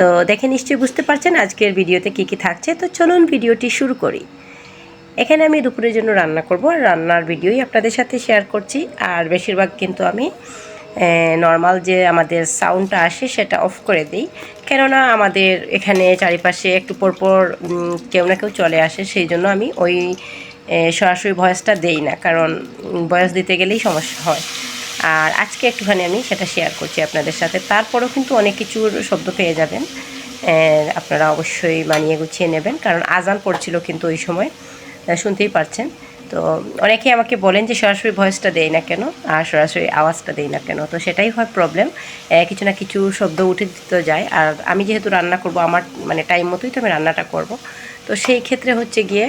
তো দেখে নিশ্চয়ই বুঝতে পারছেন আজকের ভিডিওতে কি কি থাকছে। তো চলুন ভিডিওটি শুরু করি। এখানে আমি দুপুরের জন্য রান্না করব আর রান্নার ভিডিওই আপনাদের সাথে শেয়ার করছি। আর বেশিরভাগ কিন্তু আমি নর্মাল যে আমাদের সাউন্ডটা আসে সেটা অফ করে দিই। কেননা আমাদের এখানে চারিপাশে একটু পরপর কেউ না কেউ চলে আসে, সেই জন্য আমি ওই সরাসরি ভয়েসটা দেই না। কারণ ভয়েস দিতে গেলেই সমস্যা হয়। আর আজকে একটুখানি আমি সেটা শেয়ার করছি আপনাদের সাথে। তারপরেও কিন্তু অনেক কিছুর শব্দ পেয়ে যাবেন। আপনারা অবশ্যই মানিয়ে গুছিয়ে নেবেন, কারণ আজান পড়ছিল কিন্তু ওই সময় শুনতেই পারছেন। তো অনেকেই আমাকে বলেন যে সরাসরি ভয়েসটা দেই না কেন, আর সরাসরি আওয়াজটা দেই না কেন। তো সেটাই হয় প্রবলেম কিছু না কিছু শব্দ উঠে দিতে যায়। আর আমি যেহেতু রান্না করব, আমার মানে টাইম মতোই তো আমি রান্নাটা করব। তো সেই ক্ষেত্রে হচ্ছে গিয়ে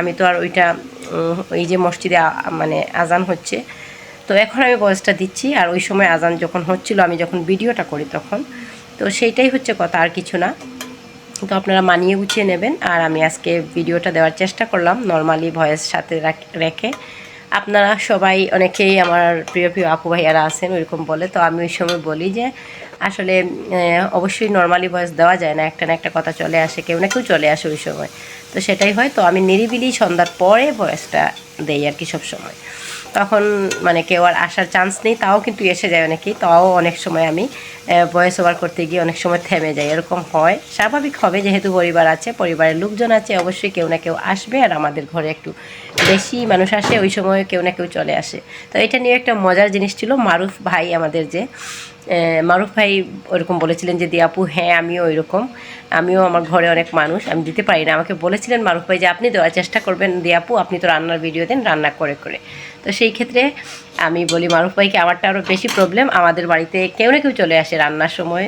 আমি তো আর ওইটা ওই যে মসজিদে মানে আজান হচ্ছে তো এখন আমি ভয়েসটা দিচ্ছি আর ওই সময় আজান যখন হচ্ছিল, আমি যখন ভিডিওটা করি তখন। তো সেইটাই হচ্ছে কথা, আর কিছু না। তো আপনারা মানিয়ে গুছিয়ে নেবেন। আর আমি আজকে ভিডিওটা দেওয়ার চেষ্টা করলাম, নর্মালি ভয়েস সাথে রাখ- রেখে। আপনারা সবাই, অনেকেই আমার প্রিয় প্রিয় আপু ভাইয়ারা আছেন, ওইরকম বলে। তো আমি ওই সময় বলি যে, আসলে অবশ্যই নর্মালি ভয়েস দেওয়া যায় না। একটা না একটা কথা চলে আসে, কেউ না কেউ চলে আসে ওই সময়। তো সেটাই হয়। তো আমি নিরিবিলি সন্ধ্যার পরে ভয়েসটা দেই আর কি সব সময় তখন মানে কেউ আর আসার চান্স নেই, তাও কিন্তু এসে যায় অনেকেই, তাও অনেক সময় আমি ভয়েস ওভার করতে গিয়ে অনেক সময় থেমে যায়, এরকম হয়। স্বাভাবিক হবে যেহেতু পরিবার আছে, পরিবারের লোকজন আছে, অবশ্যই কেউ না কেউ আসবে আর আমাদের ঘরে একটু বেশি মানুষ আসে, ওই সময় কেউ না কেউ চলে আসে। তো এটা নিয়ে একটা মজার জিনিস ছিল, মারুফ ভাই আমাদের যে মারুফ ভাই ওরকম বলেছিলেন যে দিয়াপু হ্যাঁ আমিও ওইরকম। আমিও আমার ঘরে অনেক মানুষ, আমি দিতে পারি না। আমাকে বলেছিলেন মারুফ ভাই যে, আপনি দেওয়ার চেষ্টা করবেন দিয়াপু আপনি তো রান্নার ভিডিও দেন, রান্না করে করে। তো সেই ক্ষেত্রে আমি বলি, মারুফ ভাইকে আমারটা আরও বেশি প্রবলেম আমাদের বাড়িতে কেউ না কেউ চলে আসে। রান্নার সময়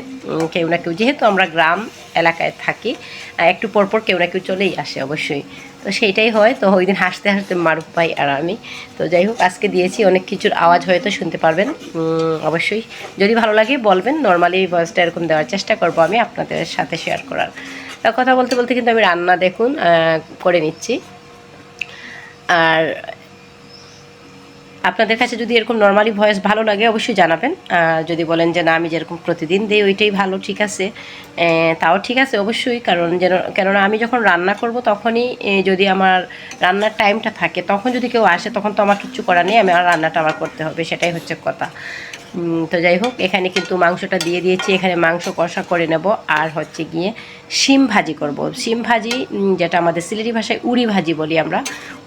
কেউ না কেউ, যেহেতু আমরা গ্রাম এলাকায় থাকি একটু পরপর কেউ না কেউ চলেই আসে অবশ্যই। তো সেইটাই হয়, তো ওই দিন হাসতে হাসতে মারুফ ভাই আর আমি। তো যাই হোক, আজকে দিয়েছি অনেক কিছুর আওয়াজ হয়তো শুনতে পারবেন। অবশ্যই। যদি ভালো লাগে বলবেন নর্মালি ভয়েসটা এরকম দেওয়ার চেষ্টা করব আমি আপনাদের সাথে শেয়ার করার। তা কথা বলতে বলতে কিন্তু আমি রান্না দেখুন করে নিচ্ছি। আর আপনাদের কাছে যদি এরকম নর্মালি ভয়েস ভালো লাগে, অবশ্যই জানাবেন। যদি বলেন যে, না, আমি যেরকম প্রতিদিন দিই, ওইটাই ভালো, ঠিক আছে। তাও ঠিক আছে, অবশ্যই। কারণ যেন, কেননা আমি যখন রান্না করব, তখনই যদি আমার রান্নার টাইমটা থাকে, তখন যদি কেউ আসে, তখন তো আমার কিচ্ছু করার নেই, আমি আমার রান্নাটা আমার করতে হবে, সেটাই হচ্ছে কথা। তো যাই হোক, এখানে কিন্তু মাংসটা দিয়ে দিয়েছি। এখানে মাংস কষা করে নেব। আর হচ্ছে গিয়ে শিম ভাজি করব। শিম ভাজি যেটা আমাদের সিলেটি ভাষায় উড়ি ভাজি বলি আমরা,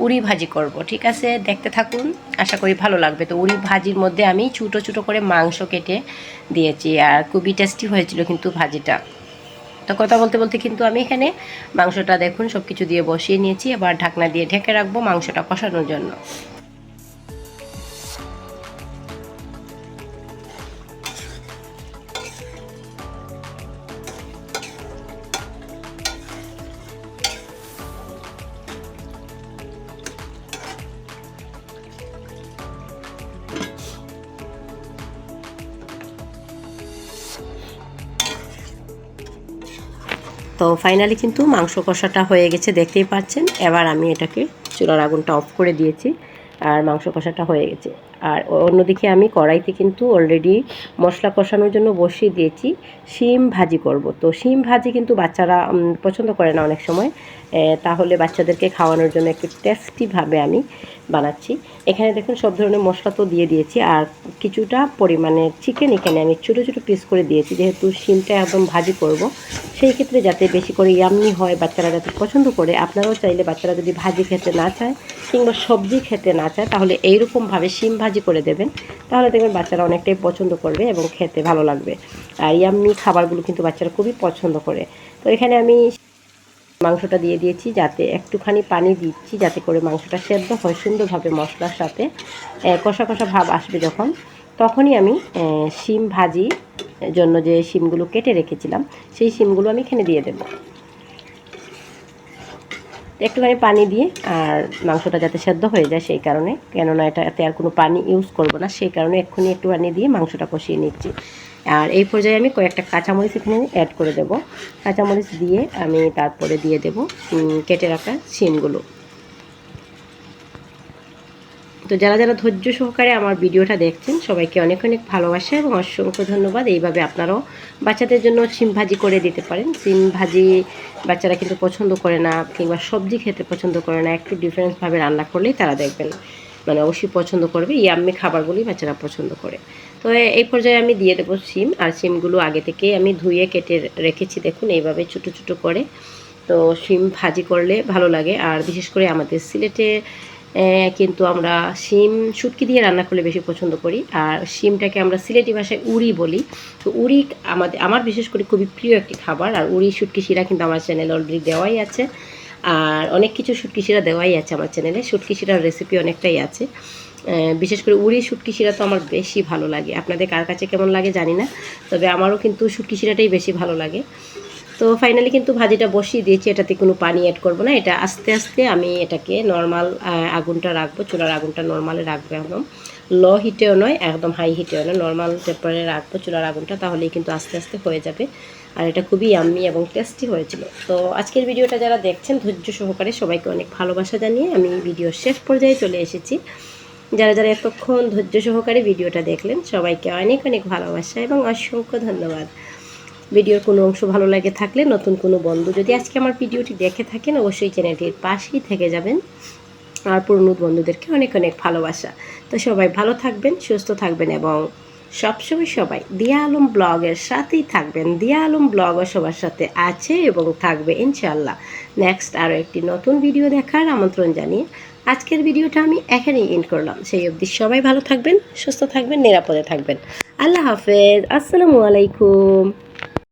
উড়ি ভাজি করব, ঠিক আছে? দেখতে থাকুন, আশা করি ভালো লাগবে। তো উড়ি ভাজির মধ্যে আমি ছোটো ছোটো করে মাংস কেটে দিয়েছি, আর খুবই টেস্টি হয়েছিল কিন্তু ভাজিটা। তো কথা বলতে বলতে কিন্তু আমি এখানে মাংসটা দেখুন সব কিছু দিয়ে বসিয়ে নিয়েছি। এবার ঢাকনা দিয়ে ঢেকে রাখব মাংসটা কষানোর জন্য। তো ফাইনালি কিন্তু মাংস কষাটা হয়ে গেছে, দেখতেই পাচ্ছেন। এবার আমি এটাকে চুলার আগুনটা অফ করে দিয়েছি আর মাংস কষাটা হয়ে গেছে। আর অন্যদিকে আমি কড়াইতে কিন্তু অলরেডি মশলা কষানোর জন্য বসিয়ে দিয়েছি, শিম ভাজি করব। তো শিম ভাজি কিন্তু বাচ্চারা পছন্দ করে না অনেক সময়। তাহলে বাচ্চাদেরকে খাওয়ানোর জন্য একটু টেস্টিভাবে আমি বানাচ্ছি। এখানে দেখুন সব ধরনের মশলা তো দিয়ে দিয়েছি, আর কিছুটা পরিমাণে চিকেন এখানে আমি ছোটো ছোটো পিস করে দিয়েছি, যেহেতু শিমটা একদম ভাজি করব। সেই ক্ষেত্রে যাতে বেশি করে ইয়ামনি হয় বাচ্চারা যাতে পছন্দ করে, আপনারাও চাইলে বাচ্চারা যদি ভাজি খেতে না চায় কিংবা সবজি খেতে না চায়, তাহলে এইরকমভাবে শিম ভাজি করে দেবেন। তাহলে দেখবেন বাচ্চারা অনেকটাই পছন্দ করবে এবং খেতে ভালো লাগবে। আর ইয়াম্মি খাবারগুলো কিন্তু বাচ্চারা খুবই পছন্দ করে। তো এখানে আমি মাংসটা দিয়ে দিয়েছি, যাতে একটুখানি পানি দিচ্ছি, যাতে করে মাংসটা সেদ্ধ হয়, সুন্দরভাবে মশলার সাথে কষা কষা ভাব আসবে যখন। তখনই আমি শিম ভাজি জন্য যে শিমগুলো কেটে রেখেছিলাম, সেই শিমগুলো আমি এখানে দিয়ে দেবো। একটুখানি পানি দিয়ে, আর মাংসটা যাতে সেদ্ধ হয়ে যায় সেই কারণে, কেননা এটাতে আর কোনো পানি ইউজ করব না, সেই কারণে এক্ষুনি একটু পানি দিয়ে মাংসটা কষিয়ে নিচ্ছি। আর এই পর্যায়ে আমি কয়েকটা কাঁচামরিচ এখানে অ্যাড করে দেব। কাঁচামরিচ দিয়ে আমি তারপরে দিয়ে দেব কেটে রাখা শিমগুলো। তো যারা যারা ধৈর্য সহকারে আমার ভিডিওটা দেখছেন, সবাইকে অনেক অনেক ভালোবাসা এবং অসংখ্য ধন্যবাদ। এইভাবে আপনারাও বাচ্চাদের জন্য সিম ভাজি করে দিতে পারেন। সিম ভাজি বাচ্চারা কিন্তু পছন্দ করে না, কিংবা সবজি খেতে পছন্দ করে না, একটু ডিফারেন্সভাবে রান্না করলেই তারা দেখবেন। মানে অবশ্যই পছন্দ করবে, ইয়াম্মি খাবারগুলি বাচ্চারা পছন্দ করে। তো এই পর্যায়ে আমি দিয়ে দেবো সিম, আর সিমগুলো আগে থেকে আমি ধুয়ে কেটে রেখেছি দেখুন, এইভাবে ছোটো ছোটো করে। তো সিম ভাজি করলে ভালো লাগে, আর বিশেষ করে আমাদের সিলেটে কিন্তু আমরা শিম শুটকি দিয়ে রান্না করলে বেশি পছন্দ করি, আর শিমটাকে আমরা সিলেটি ভাষায় উড়ি বলি। তো উড়ি আমাদের, আমার বিশেষ করে খুবই প্রিয় একটি খাবার, আর উড়ি শুটকি শিরা কিন্তু আমার চ্যানেলে অলরেডি দেওয়াই আছে। আর অনেক কিছু শুটকি শিরা দেওয়াই আছে আমার চ্যানেলে শুটকি শিরার রেসিপি অনেকটাই আছে। বিশেষ করে উড়ি শুটকি শিরা তো আমার বেশি ভালো লাগে। আপনাদের কার কাছে কেমন লাগে জানি না, তবে আমারও কিন্তু শুটকি শিরাটাই বেশি ভালো লাগে। তো ফাইনালি কিন্তু ভাজিটা বসিয়ে দিয়েছি, এটাতে কোনো পানি অ্যাড করব না। এটা আস্তে আস্তে আমি এটাকে নর্মাল আগুনটা রাখব, চুলার আগুনটা নর্মালে রাখব একদম। লো হিটেও নয়, একদম হাই হিটেও নয় নর্মাল টেম্পারে রাখব চুলার আগুনটা, তাহলেই কিন্তু আস্তে আস্তে হয়ে যাবে। আর এটা খুবই আম্মি এবং টেস্টি হয়েছিল। তো আজকের ভিডিওটা যারা দেখছেন, ধৈর্য সহকারে সবাইকে অনেক ভালোবাসা জানিয়ে আমি ভিডিওর শেষ পর্যায়ে চলে এসেছি। যারা যারা এতক্ষণ ধৈর্য সহকারে ভিডিওটা দেখলেন, সবাইকে অনেক অনেক ভালোবাসা এবং অসংখ্য ধন্যবাদ। ভিডিওর কোনো অংশ ভালো লাগে থাকলে নতুন কোনো বন্ধু যদি আজকে আমার ভিডিওটি দেখে থাকেন, অবশ্যই চ্যানেলটির পাশেই থেকে যাবেন। আর পুরনো বন্ধুদেরকে অনেক অনেক ভালোবাসা। তো সবাই ভালো থাকবেন, সুস্থ থাকবেন এবং সবসময় সবাই দিয়া আলম ব্লগের সাথেই থাকবেন। দিয়া আলম ব্লগও সবার সাথে আছে এবং থাকবে ইনশাল্লাহ নেক্সট আরও একটি নতুন ভিডিও দেখার আমন্ত্রণ জানিয়ে আজকের ভিডিওটা আমি এখানেই এন্ড করলাম। সেই অবধি সবাই ভালো থাকবেন, সুস্থ থাকবেন, নিরাপদে থাকবেন। আল্লাহ হাফেজ, আসসালামু আলাইকুম।